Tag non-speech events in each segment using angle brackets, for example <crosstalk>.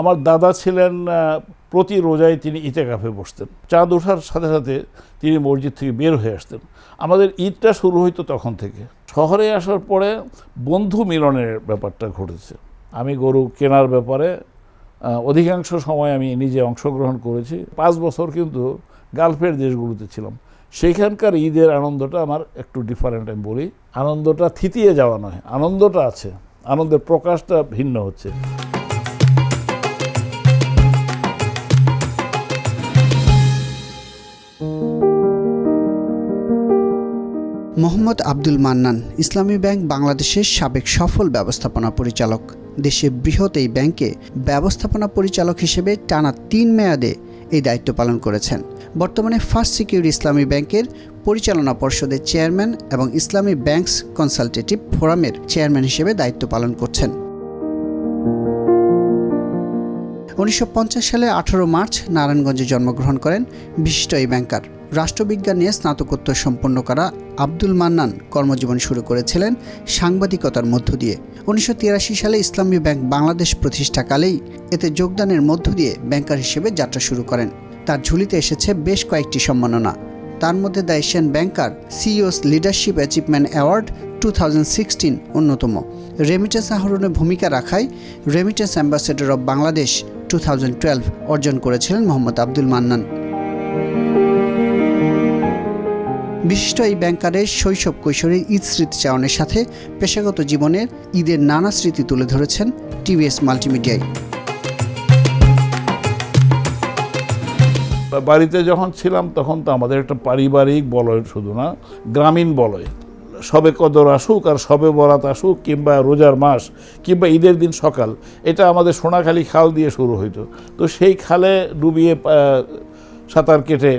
আমার দাদা ছিলেন প্রতি রোজায় তিনি ইতেকাফে বসতেন। চাঁদ ওঠার সাথে সাথে তিনি মসজিদ থেকে বের হয়ে আসতেন। আমাদের ঈদটা শুরু হইতো তখন থেকে। শহরে আসার পরে বন্ধু মিলনের ব্যাপারটা ঘটেছে। আমি গরু কেনার ব্যাপারে অধিকাংশ সময় আমি নিজে অংশগ্রহণ করেছি। পাঁচ বছর কিন্তু গালফের দেশগুলোতে ছিলাম। সেইখানকার ঈদের আনন্দটা আমার একটু ডিফারেন্ট আমি বলি। আনন্দটা থিতিয়ে যাওয়া নয়, আনন্দটা আছে। আনন্দের প্রকাশটা ভিন্ন হচ্ছে। মোহাম্মদ আব্দুল মান্নান, ইসলামী ব্যাংক বাংলাদেশের সাবেক সফল ব্যবস্থাপনা পরিচালক। দেশের বৃহৎ এই ব্যাংকে ব্যবস্থাপনা পরিচালক হিসেবে টানা তিন মেয়াদে এই দায়িত্ব পালন করেছেন। বর্তমানে ফার্স্ট সিকিউরিটি ইসলামী ব্যাংকের পরিচালনা পর্ষদের চেয়ারম্যান এবং ইসলামী ব্যাংকস কনসালটেটিভ ফোরামের চেয়ারম্যান হিসেবে দায়িত্ব পালন করছেন। উনিশশো পঞ্চাশ সালে আঠারো মার্চ নারায়ণগঞ্জে জন্মগ্রহণ করেন বিশিষ্ট এই ব্যাংকার। রাষ্ট্রবিজ্ঞান স্নাতকোত্তর সম্পন্ন করা আব্দুল মান্নান কর্মজীবন শুরু করেছিলেন সাংবাদিকতার মধ্য দিয়ে। উনিশশো তিরাশি সালে ইসলামী ব্যাংক বাংলাদেশ প্রতিষ্ঠাকালেই এতে যোগদানের মধ্য দিয়ে ব্যাংকার হিসেবে যাত্রা শুরু করেন। তার ঝুলিতে এসেছে বেশ কয়েকটি সম্মাননা। তার মধ্যে the Asian banker CEOs leadership achievement award two অন্যতম। রেমিটেন্স আহরণে ভূমিকা রাখায় রেমিটেন্স অ্যাম্বাসেডর অব বাংলাদেশ টু অর্জন করেছিলেন মোহাম্মদ আব্দুল মান্নান। বিশিষ্ট এই ব্যাংকারের শৈশব কৈশোরের ঈদ স্মৃতিচারণের সাথে পেশাগত জীবনের ঈদের নানা স্মৃতি তুলে ধরেছেন টিভিএস মাল্টিমিডিয়ায়। বাড়িতে যখন ছিলাম তখন তো আমাদের একটা পারিবারিক বলয় শুধু না, গ্রামীণ বলয়। সবে কদর আসুক আর সবে বরাত আসুক কিংবা রোজার মাস কিংবা ঈদের দিন সকাল, এটা আমাদের সোনাখালী খাল দিয়ে শুরু হইতো। তো সেই খালে ডুবিয়ে সাঁতার কেটে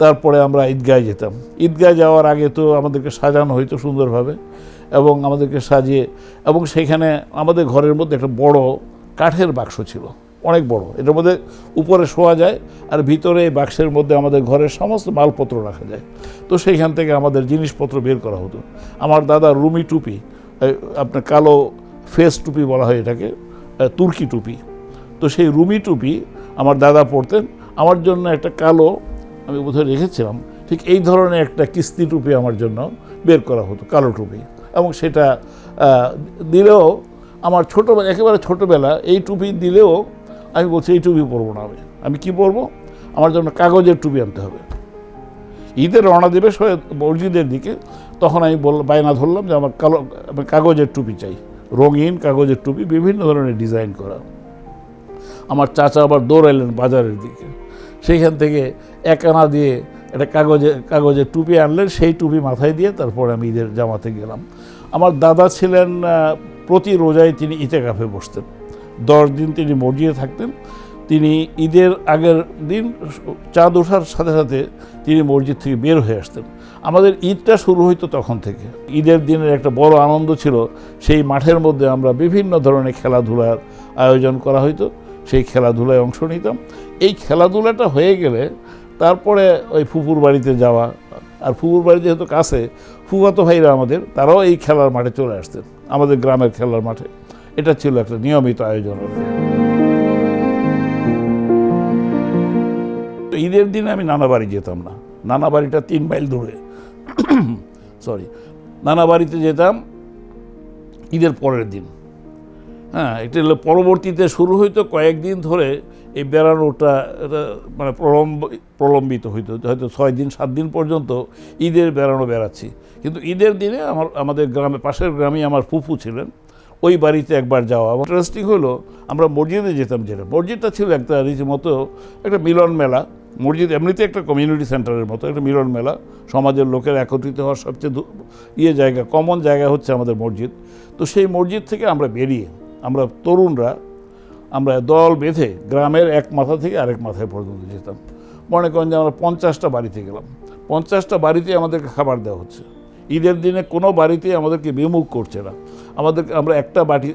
তারপরে আমরা ঈদগায় যেতাম। ঈদগায় যাওয়ার আগে তো আমাদেরকে সাজানো হইতো সুন্দরভাবে এবং আমাদেরকে সাজিয়ে এবং সেখানে আমাদের ঘরের মধ্যে একটা বড় কাঠের বাক্স ছিল, অনেক বড়। এটার মধ্যে উপরে শোয়া যায় আর ভিতরে এই বাক্সের মধ্যে আমাদের ঘরের সমস্ত মালপত্র রাখা যায়। তো সেইখান থেকে আমাদের জিনিসপত্র বের করা হতো। আমার দাদা রুমি টুপি আপনার কালো ফেস টুপি বলা হয় এটাকে তুর্কি টুপি। তো সেই রুমি টুপি আমার দাদা পরতেন। আমার জন্য একটা কালো আমি বোধহয় রেখেছিলাম, ঠিক এই ধরনের একটা কিস্তি টুপি আমার জন্য বের করা হতো, কালো টুপি। এবং সেটা দিলেও আমার ছোটোবেলা, একেবারে ছোটোবেলা এই টুপি দিলেও আমি বলছি, এই টুপি পরবো না আমি। আমি কী পরবো? আমার জন্য কাগজের টুপি আনতে হবে। ঈদে রওনা দেবে মসজিদের দিকে, তখন আমি বল, বায়না ধরলাম যে আমার কালো কাগজের টুপি চাই। রঙিন কাগজের টুপি, বিভিন্ন ধরনের ডিজাইন করা। আমার চাচা আবার দৌড়াইলেন বাজারের দিকে। সেইখান থেকে এক আনা দিয়ে একটা কাগজে কাগজের টুপি আনলেন, সেই টুপি মাথায় দিয়ে তারপরে আমি ঈদের জামাতে গেলাম। আমার দাদা ছিলেন প্রতি রোজায় তিনি ইতেকাফে বসতেন। দশ দিন তিনি মসজিদে থাকতেন। তিনি ঈদের আগের দিন চাঁদ ওঠার সাথে সাথে তিনি মসজিদ থেকে বের হয়ে আসতেন। আমাদের ঈদটা শুরু হইতো তখন থেকে। ঈদের দিনের একটা বড় আনন্দ ছিল, সেই মাঠের মধ্যে আমরা বিভিন্ন ধরনের খেলাধুলার আয়োজন করা হইতো। সেই খেলাধুলায় অংশ নিতাম। এই খেলাধুলাটা হয়ে গেলে তারপরে ওই ফুপুর বাড়িতে যাওয়া, আর ফুপুর বাড়ি যেহেতু কাছে, ফুফাতো ভাইরা আমাদের, তারাও এই খেলার মাঠে চলে আসতেন, আমাদের গ্রামের খেলার মাঠে। এটা ছিল একটা নিয়মিত আয়োজন। ঈদের দিনে আমি নানা বাড়ি যেতাম না। নানা বাড়িটা তিন মাইল দূরে। <coughs> সরি নানা বাড়িতে যেতাম ঈদের পরের দিন। হ্যাঁ এটা হলো পরবর্তীতে শুরু হইতো, কয়েকদিন ধরে এই বেড়ানোটা মানে প্রলম্ব, প্রলম্বিত হইতো, হয়তো ছয় দিন, সাত দিন পর্যন্ত ঈদের বেড়ানো বেড়াচ্ছি। কিন্তু ঈদের দিনে আমার, আমাদের গ্রামে, পাশের গ্রামে আমার ফুফু ছিলেন, ওই বাড়িতে একবার যাওয়া। ইন্টারেস্টিং হলো, আমরা মসজিদে যেতাম যেটা, মসজিদটা ছিল একটা রীতিমতো একটা মিলন মেলা, মসজিদ এমনিতে একটা কমিউনিটি সেন্টারের মতো, একটা মিলন মেলা, সমাজের লোকের একত্রিত হওয়ার সবচেয়ে ইয়ে জায়গা কমন জায়গা হচ্ছে আমাদের মসজিদ। তো সেই মসজিদ থেকে আমরা বেরিয়ে আমরা তরুণরা, আমরা দল বেঁধে গ্রামের এক মাথা থেকে আরেক মাথায় পর্যন্ত যেতাম। মনে করেন যে আমরা পঞ্চাশটা বাড়িতে গেলাম। পঞ্চাশটা বাড়িতে আমাদেরকে খাবার দেওয়া হচ্ছে। ঈদের দিনে কোনো বাড়িতে আমাদেরকে বিমুখ করছে না। আমাদের আমরা একটা বাটি,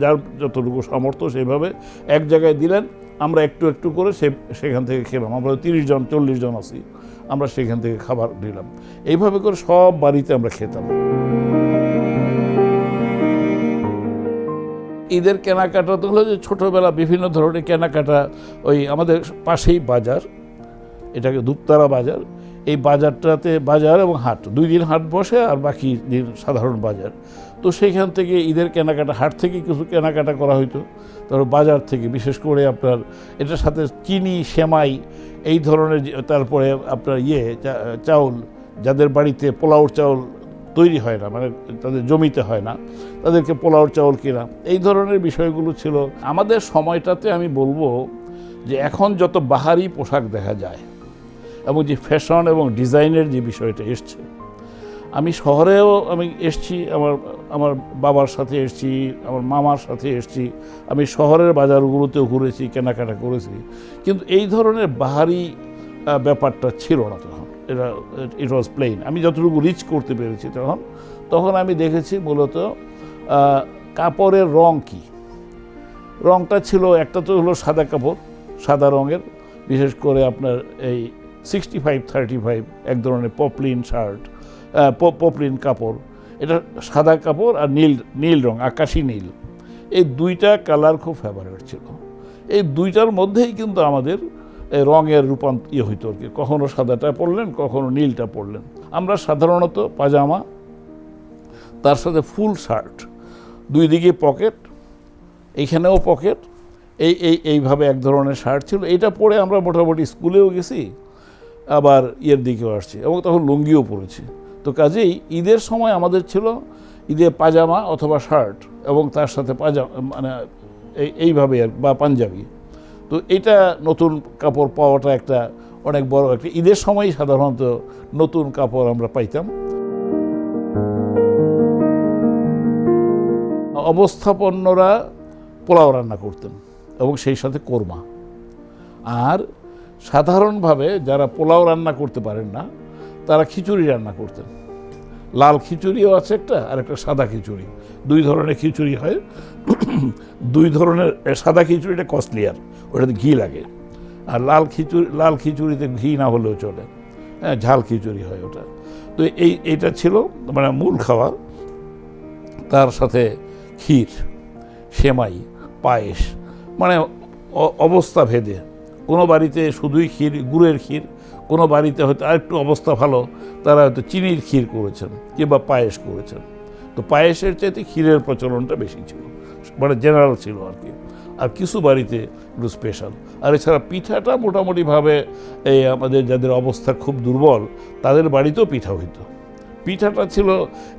যার যতটুকু সামর্থ্য সেভাবে এক জায়গায় দিলেন, আমরা একটু একটু করে সে, সেখান থেকে খেলাম। আমরা তিরিশ জন, চল্লিশ জন আছি। আমরা সেখান থেকে খাবার নিলাম। এইভাবে করে সব বাড়িতে আমরা খেতাম। ঈদের কেনাকাটা তো হলো যে ছোটোবেলা বিভিন্ন ধরনের কেনাকাটা ওই আমাদের পাশেই বাজার, এটাকে দুপতারা বাজার। এই বাজারটাতে বাজার এবং হাট, দুই দিন হাট বসে আর বাকি দিন সাধারণ বাজার। তো সেইখান থেকে ঈদের কেনাকাটা, হাট থেকে কিছু কেনাকাটা করা হইতো। তারপর বাজার থেকে, বিশেষ করে আপনার এটার সাথে চিনি, সেমাই, এই ধরনের তারপরে আপনার ইয়ে চাউল, যাদের বাড়িতে পোলাওর চাউল তৈরি হয় না মানে তাদের জমিতে হয় না, তাদেরকে পোলাওর চাউল কিনা, এই ধরনের বিষয়গুলো ছিল। আমাদের সময়টাতে আমি বলব যে এখন যত বাহারি পোশাক দেখা যায় এবং যে ফ্যাশন এবং ডিজাইনের যে বিষয়টা এসছে, আমি শহরেও আমি এসছি, আমার আমার বাবার সাথে এসছি, আমার মামার সাথে এসছি, আমি শহরের বাজারগুলোতেও ঘুরেছি, কেনাকাটা করেছি। কিন্তু এই ধরনের বাহারি ব্যাপারটা ছিল না তখন। ইট ওয়াজ প্লেন আমি যতটুকু রিচ করতে পেরেছি তখন তখন আমি দেখেছি মূলত কাপড়ের রং কী? রংটা ছিল, একটা তো হলো সাদা কাপড়, সাদা রঙের, বিশেষ করে আপনার এই সিক্সটি ফাইভ থার্টি ফাইভ এক ধরনের পপলিন শার্ট পপলিন কাপড়। এটা সাদা কাপড় আর নীল নীল রং, আকাশি নীল। এই দুইটা কালার খুব ফেভারেট ছিল। এই দুইটার মধ্যেই কিন্তু আমাদের রঙের রূপান্ত ইয়ে হইতো আর কি। কখনো সাদাটা পরলেন, কখনো নীলটা পরলেন। আমরা সাধারণত পাজামা, তার সাথে ফুল শার্ট, দুই দিকে পকেট, এইখানেও পকেট, এই এই, এইভাবে এক ধরনের শার্ট ছিল। এটা পরে আমরা মোটামুটি স্কুলেও গেছি, আবার ইয়ের দিকেও আসছি এবং তখন লুঙ্গিও পরেছি। তো কাজেই ঈদের সময় আমাদের ছিল ঈদে পাজামা অথবা শার্ট এবং তার সাথে পাজামা মানে এই, এইভাবে আর বা পাঞ্জাবি। তো এটা নতুন কাপড় পাওয়াটা একটা অনেক বড় একটা ঈদের সময়ই সাধারণত নতুন কাপড় আমরা পাইতাম। অবস্থাপন্নরা পোলাও রান্না করতেন এবং সেই সাথে কোরমা। আর সাধারণভাবে যারা পোলাও রান্না করতে পারেন না, তারা খিচুড়ি রান্না করতেন। লাল খিচুড়িও আছে একটা আর একটা সাদা খিচুড়ি। দুই ধরনের খিচুড়ি হয়। দুই ধরনের সাদা খিচুড়িটা কস্টলিয়ার ওটাতে ঘি লাগে। আর লাল খিচুড়ি, লাল খিচুড়িতে ঘি না হলেও চলে। হ্যাঁ ঝাল খিচুড়ি হয় ওটা। তো এই এইটা ছিল মানে মূল খাওয়া তার সাথে ক্ষীর, সেমাই, পায়েস মানে অবস্থা ভেদে। কোনো বাড়িতে শুধুই ক্ষীর, গুড়ের ক্ষীর, কোনো বাড়িতে হয়তো আরেকটু অবস্থা ভালো, তারা হয়তো চিনির ক্ষীর করেছেন কিংবা পায়েস করেছেন। তো পায়েসের চাইতে ক্ষীরের প্রচলনটা বেশি ছিল মানে জেনারেল ছিল আর কি। আর কিছু বাড়িতে একটু স্পেশাল আর এছাড়া পিঠাটা মোটামুটিভাবে এই আমাদের যাদের অবস্থা খুব দুর্বল, তাদের বাড়িতেও পিঠা হইতো। পিঠাটা ছিল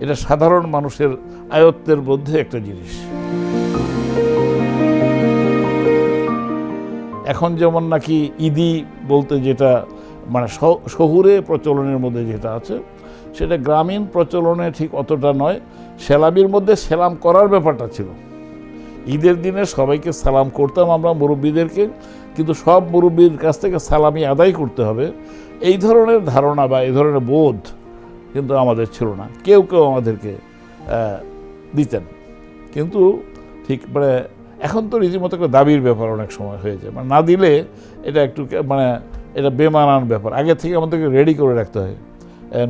এটা সাধারণ মানুষের আয়ত্তের মধ্যে একটা জিনিস। এখন যেমন নাকি ঈদি বলতে যেটা মানে শহুরে প্রচলনের মধ্যে যেটা আছে, সেটা গ্রামীণ প্রচলনে ঠিক অতটা নয়। সেলামির মধ্যে সেলাম করার ব্যাপারটা ছিল। ঈদের দিনে সবাইকে সালাম করতাম আমরা মুরব্বীদেরকে, কিন্তু সব মুরব্বীর কাছ থেকে সালামি আদায় করতে হবে। এই ধরনের ধারণা বা এই ধরনের বোধ কিন্তু আমাদের ছিল না। কেউ কেউ আমাদেরকে দিতেন। কিন্তু ঠিক মানে এখন তো রীতিমতো একটা দাবির ব্যাপার অনেক সময় হয়ে যায়। মানে না দিলে এটা একটু মানে এটা বেমানান ব্যাপার। আগে থেকে আমাদেরকে রেডি করে রাখতে হয়।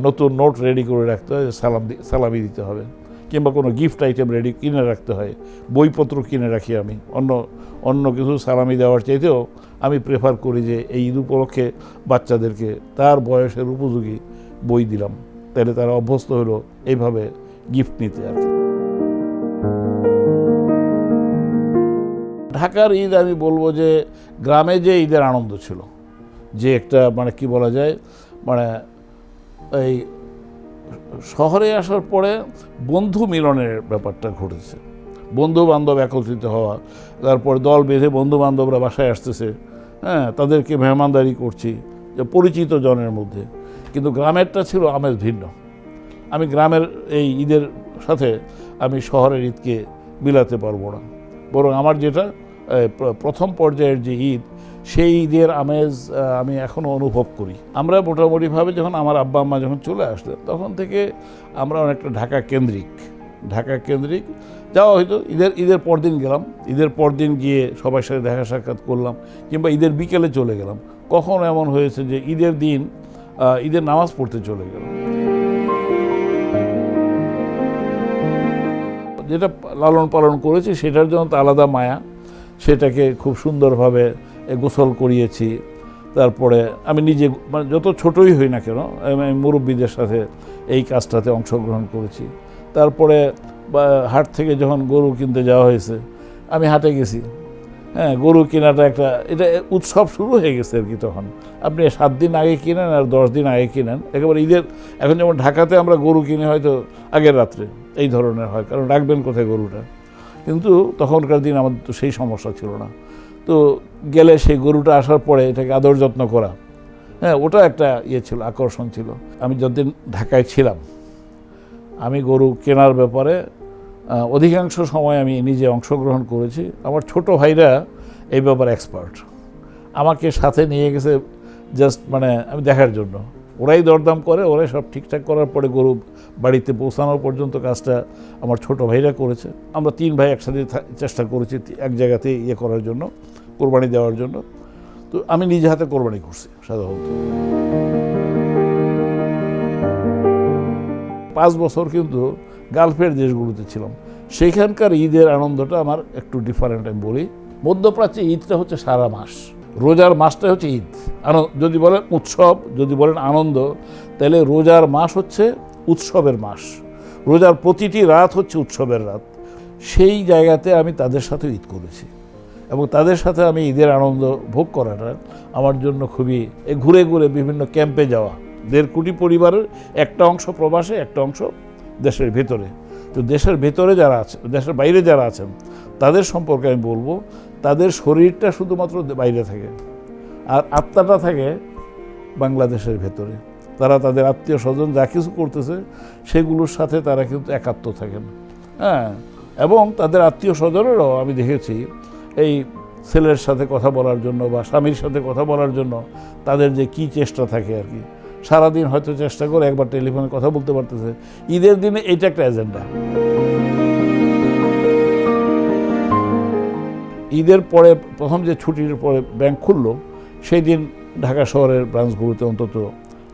নতুন নোট রেডি করে রাখতে হয় সালাম সালামি দিতে হবে। কিংবা কোনো গিফট আইটেম রেডি কিনে রাখতে হয়। বইপত্র কিনে রাখি আমি। অন্য অন্য কিছু সালামি দেওয়ার চাইতেও আমি প্রেফার করি যে এই ঈদ উপলক্ষে বাচ্চাদেরকে তার বয়সের উপযোগী বই দিলাম। তাহলে তারা অভ্যস্ত হলো এইভাবে গিফট নিতে আর কি। ঢাকার ঈদ আমি বলব যে গ্রামে যে ঈদের আনন্দ ছিল, যে একটা মানে কি বলা যায় মানে এই শহরে আসার পরে বন্ধু মিলনের ব্যাপারটা ঘটেছে। বন্ধু বান্ধব একত্রিত হওয়া, তারপরে দল বেঁধে বন্ধু বান্ধবরা বাসায় আসতেছে হ্যাঁ তাদেরকে মেহমানদারি করছি, যে পরিচিত জনের মধ্যে। কিন্তু গ্রামেরটা ছিল আমেজ ভিন্ন। আমি গ্রামের এই ঈদের সাথে আমি শহরের ঈদকে মিলাতে পারব না। বরং আমার যেটা প্রথম পর্যায়ের যে ঈদ, সেই ঈদের আমেজ আমি এখনও অনুভব করি। আমরা মোটামুটিভাবে যখন আমার আব্বা আম্মা যখন চলে আসলেন, তখন থেকে আমরা অনেকটা ঢাকা কেন্দ্রিক। ঢাকা কেন্দ্রিক। যাওয়া হয়তো ঈদের ঈদের পরদিন গেলাম। ঈদের পরদিন গিয়ে সবার সাথে দেখা সাক্ষাৎ করলাম, কিংবা ঈদের বিকেলে চলে গেলাম। কখন এমন হয়েছে যে ঈদের দিন ঈদের নামাজ পড়তে চলে গেলাম। যেটা লালন পালন করেছি, সেটার জন্য তো আলাদা মায়া। সেটাকে খুব সুন্দরভাবে গোসল করিয়েছি। তারপরে আমি নিজে মানে যত ছোটই হই না কেন, আমি মুরব্বীদের সাথে এই কাজটাতে অংশগ্রহণ করেছি। তারপরে হাট থেকে যখন গরু কিনতে যাওয়া হয়েছে, আমি হাটে গেছি। হ্যাঁ গরু কেনাটা একটা, এটা উৎসব শুরু হয়ে গেছে আর কি তখন। আপনি সাত দিন আগে কিনেন আর দশ দিন আগে কিনেন। একেবারে ঈদের, এখন যেমন ঢাকাতে আমরা গরু কিনে হয়তো আগের রাত্রে, এই ধরনের হয়, কারণ রাখবেন কোথায় গরুটা? কিন্তু তখনকার দিন আমাদের তো সেই সমস্যা ছিল না। তো গেলে সেই গরুটা আসার পরে এটাকে আদর যত্ন করা হ্যাঁ ওটা একটা ইয়ে ছিল, আকর্ষণ ছিল। আমি যতদিন ঢাকায় ছিলাম, আমি গরু কেনার ব্যাপারে অধিকাংশ সময় আমি নিজে অংশগ্রহণ করেছি। আমার ছোট ভাইরা এই ব্যাপারে এক্সপার্ট আমাকে সাথে নিয়ে গেছে জাস্ট মানে আমি দেখার জন্য। ওরাই দরদাম করে, ওরাই সব ঠিকঠাক করার পরে গরু বাড়িতে পৌঁছানোর পর্যন্ত কাজটা আমার ছোট ভাইরা করেছে। আমরা তিন ভাই একসাথে চেষ্টা করেছি এক জায়গাতে ইয়ে করার জন্য, কোরবানি দেওয়ার জন্য। তো আমি নিজে হাতে কোরবানি করছি সাধারণত। পাঁচ বছর কিন্তু গালফের দেশগুলোতে ছিলাম। সেখানকার ঈদের আনন্দটা আমার একটু ডিফারেন্ট আমি বলি। মধ্যপ্রাচ্যে ঈদটা হচ্ছে সারা মাস। রোজার মাসটা হচ্ছে ঈদ। যদি বলেন উৎসব, যদি বলেন আনন্দ, তাহলে রোজার মাস হচ্ছে উৎসবের মাস। রোজার প্রতিটি রাত হচ্ছে উৎসবের রাত। সেই জায়গাতে আমি তাদের সাথে ঈদ করেছি। এবং তাদের সাথে আমি ঈদের আনন্দ ভোগ করাটা আমার জন্য খুবই ঘুরে ঘুরে বিভিন্ন ক্যাম্পে যাওয়া। দেড় কোটি পরিবারের একটা অংশ প্রবাসে, একটা অংশ দেশের ভেতরে। তো দেশের ভেতরে যারা আছে, দেশের বাইরে যারা আছেন, তাদের সম্পর্কে আমি বলব তাদের শরীরটা শুধুমাত্র বাইরে থাকে আর আত্মাটা থাকে বাংলাদেশের ভেতরে। তারা তাদের আত্মীয় স্বজন যা কিছু করতেছে, সেগুলোর সাথে তারা কিন্তু একাত্ম থাকেন। হ্যাঁ এবং তাদের আত্মীয় স্বজনেরও আমি দেখেছি, এই ছেলের সাথে কথা বলার জন্য বা স্বামীর সাথে কথা বলার জন্য তাদের যে কি চেষ্টা থাকে আর কি। সারাদিন হয়তো চেষ্টা করে একবার টেলিফোনে কথা বলতে পারতেছে। ঈদের দিনে এইটা একটা এজেন্ডা। ঈদের পরে প্রথম যে ছুটির পরে ব্যাংক খুললো সেই দিন ঢাকা শহরের ব্রাঞ্চগুলোতে অন্তত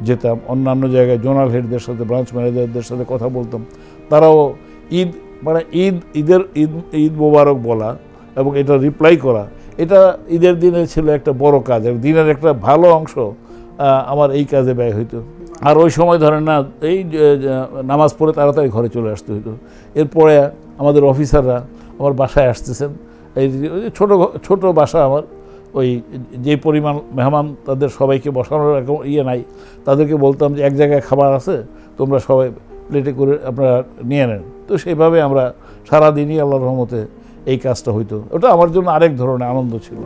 যেতাম। অন্যান্য জায়গায় জোনাল হেডদের সাথে, ব্রাঞ্চ ম্যানেজারদের সাথে কথা বলতাম। তারাও ঈদ মানে ঈদ, ঈদের ঈদ ঈদ মোবারক বলা এবং এটা রিপ্লাই করা, এটা ঈদের দিনে ছিল একটা বড় কাজ। দিনের একটা ভালো অংশ আমার এই কাজে ব্যয় হইতো। আর ওই সময় ধরেন না, এই নামাজ পড়ে তাড়াতাড়ি ঘরে চলে আসতে হইতো। এরপরে আমাদের অফিসাররা আমার বাসায় আসতেছেন। এই ছোটো ছোটো বাসা আমার, ওই যে পরিমাণ মেহমান তাদের সবাইকে বসানোর এরকম ইয়ে নাই, তাদেরকে বলতাম যে এক জায়গায় খাবার আছে, তোমরা সবাই প্লেটে করে আপনারা নিয়ে নেন। তো সেইভাবে আমরা সারাদিনই আল্লাহর রহমতে এই কাজটা হইতো। ওটা আমার জন্য আরেক ধরনের আনন্দ ছিল।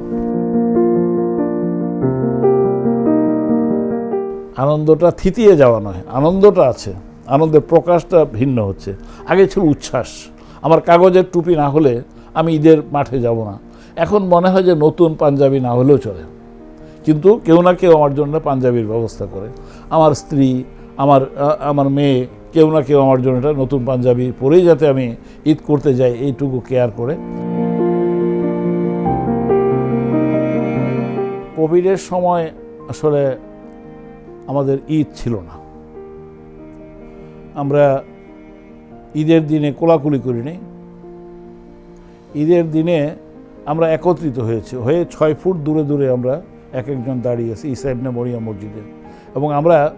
আনন্দটা থিতিয়ে যাওয়া নয়, আনন্দটা আছে, আনন্দের প্রকাশটা ভিন্ন হচ্ছে। আগে ছিল উচ্ছ্বাস। আমার কাগজের টুপি না হলে আমি ঈদের মাঠে যাব না। এখন মনে হয় যে নতুন পাঞ্জাবি না হলেও চলে। কিন্তু কেউ না কেউ আমার জন্য পাঞ্জাবির ব্যবস্থা করে। আমার স্ত্রী, আমার আমার মেয়ে, কেউ না কেউ আমার জন্য নতুন পাঞ্জাবি পরেই যাতে আমি ঈদ করতে যাই, এইটুকু কেয়ার করে। কোভিডের সময় আসলে আমাদের ঈদ ছিল না। আমরা ঈদের দিনে কোলাকুলি করিনি। ঈদের দিনে আমরা একত্রিত হয়েছি। হয়ে ছয় ফুট দূরে দূরে আমরা এক একজন দাঁড়িয়ে আছি ইবনে মরিয়া মসজিদে। এবং আমরা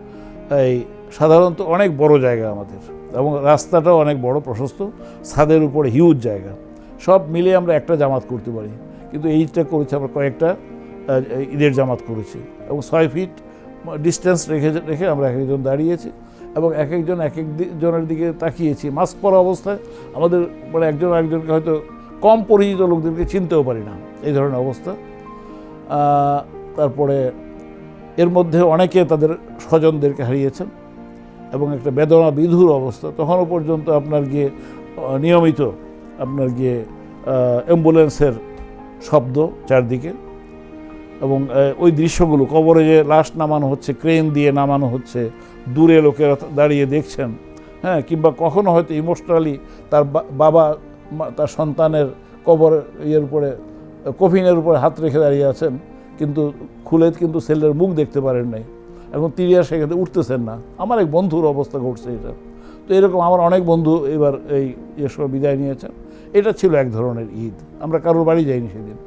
এই সাধারণত অনেক বড় জায়গা আমাদের। এবং রাস্তাটাও অনেক বড়, প্রশস্ত, ছাদের উপরে হিউজ জায়গা। সব মিলে আমরা একটা জামাত করতে পারি। কিন্তু এইটা করেছি আমরা কয়েকটা ঈদের জামাত করেছি। এবং ছয় ফিট ডিস্টেন্স রেখে রেখে আমরা এক একজন দাঁড়িয়েছি। এবং এক একজন এক এক দি- দিকে তাকিয়েছি। মাস্ক পরা অবস্থায় আমাদের মানে একজন একজনকে হয়তো কম পরিচিত লোকদেরকে চিনতেও পারি না, এই ধরনের অবস্থা। তারপরে এর মধ্যে অনেকে তাদের স্বজনদেরকে হারিয়েছেন এবং একটা বেদনা বিধুর অবস্থা। তখনও পর্যন্ত আপনার গিয়ে নিয়মিত আপনার গিয়ে অ্যাম্বুলেন্সের শব্দ চারদিকে এবং ওই দৃশ্যগুলো, কবরে যে লাশ নামানো হচ্ছে, ক্রেন দিয়ে নামানো হচ্ছে, দূরে লোকেরা দাঁড়িয়ে দেখছেন হ্যাঁ কিংবা কখনো হয়তো ইমোশনালি তার বাবা তার সন্তানের কবর ইয়ের উপরে, কফিনের উপরে হাত রেখে দাঁড়িয়ে আছেন, কিন্তু খুলে কিন্তু ছেলের মুখ দেখতে পারেন নাই। এখন তিনি আর সেখানে উঠতেছেন না। আমার এক বন্ধুর অবস্থা ঘটছে এটা। তো এরকম আমার অনেক বন্ধু এবার এই ইয়ে সময় বিদায় নিয়েছেন। এটা ছিল এক ধরনের ঈদ। আমরা কারোর বাড়ি যাইনি সেদিন।